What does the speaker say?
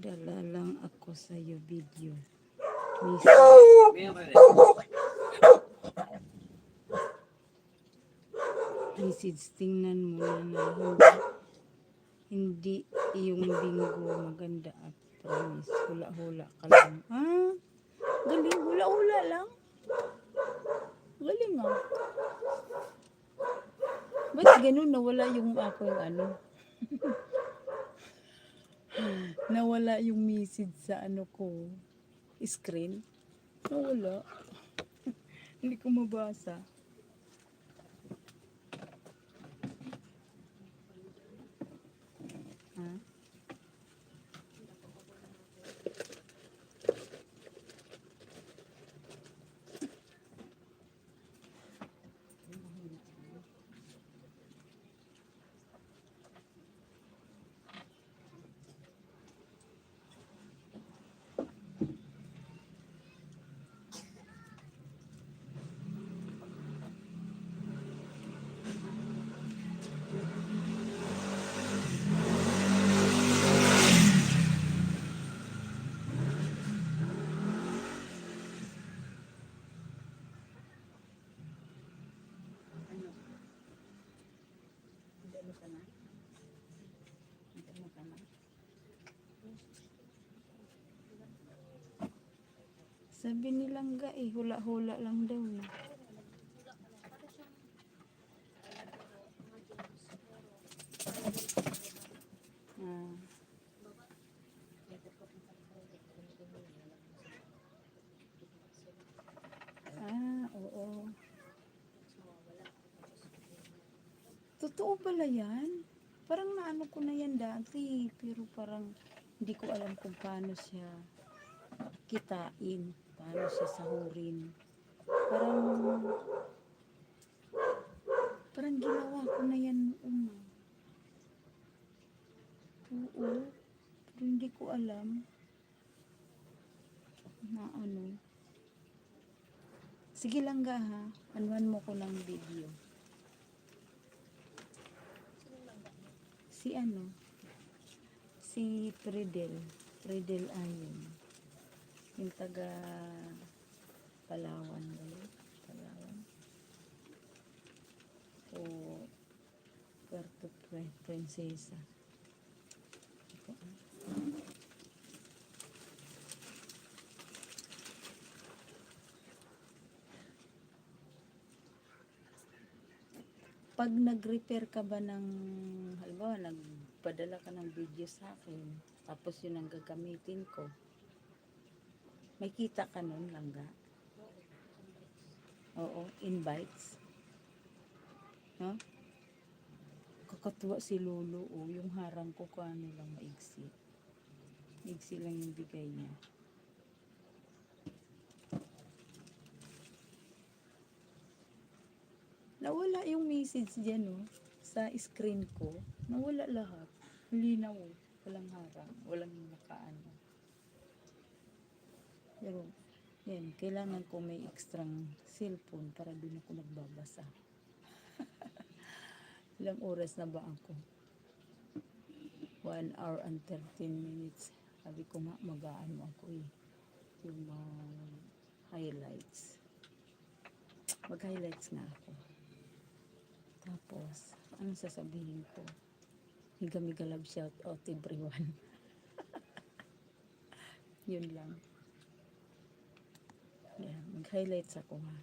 Padala lang ako sa iyo video. Miss, message tingnan mo na na hindi, hindi yung bingo maganda at promise. Hula-hula ka lang. Ah, galing. Hula-hula lang. Galing ah. Ba't ganun nawala yung ako yung ano? Nawala yung message sa ano ko screen. Nawala. Hindi ko mabasa. Ano ka na? Ano ka na? Sabi nilang ga eh, hula-hula lang daw eh. Ah. Ah, oo. Totoo pala yan? Parang naano ko na yan dati, pero parang hindi ko alam kung paano siya kitain, paano siya sahurin. Parang, parang ginawa ko na yan uma. Oo, pero hindi ko alam na ano. Sige lang ga ha, anuhan mo ko ng video. Si ano? Si Tridel. Tridel Ayon. Yung taga Palawan? Palawan. O Puerto Princesa. Ito, ah. pag nag-repair ka ba ng, halimbawa, nagpadala ka ng video sa akin, tapos yun ang gagamitin ko, may kita ka nun, langga? Oo, invites. No? Kakatuwa si Lolo, oh, yung harang ko kung ano lang maigsi. Maigsi lang yung bigay niya. Nawala yung message dyan, no? Sa screen ko. Nawala lahat. Linaw. oh. Walang harang. Walang nakaano. Pero, yan. Kailangan ko may extrang cellphone para doon ako nagbabasa. Ilang oras na ba ako? 1 hour and 13 minutes. Sabi ko nga, mag-aano ako eh. Yung mga highlights. Mag-highlights nga ako. Tapos, anong sasabihin ko? Higa-miga love shout out everyone. Yun lang. Yan, mag-highlights ako ha.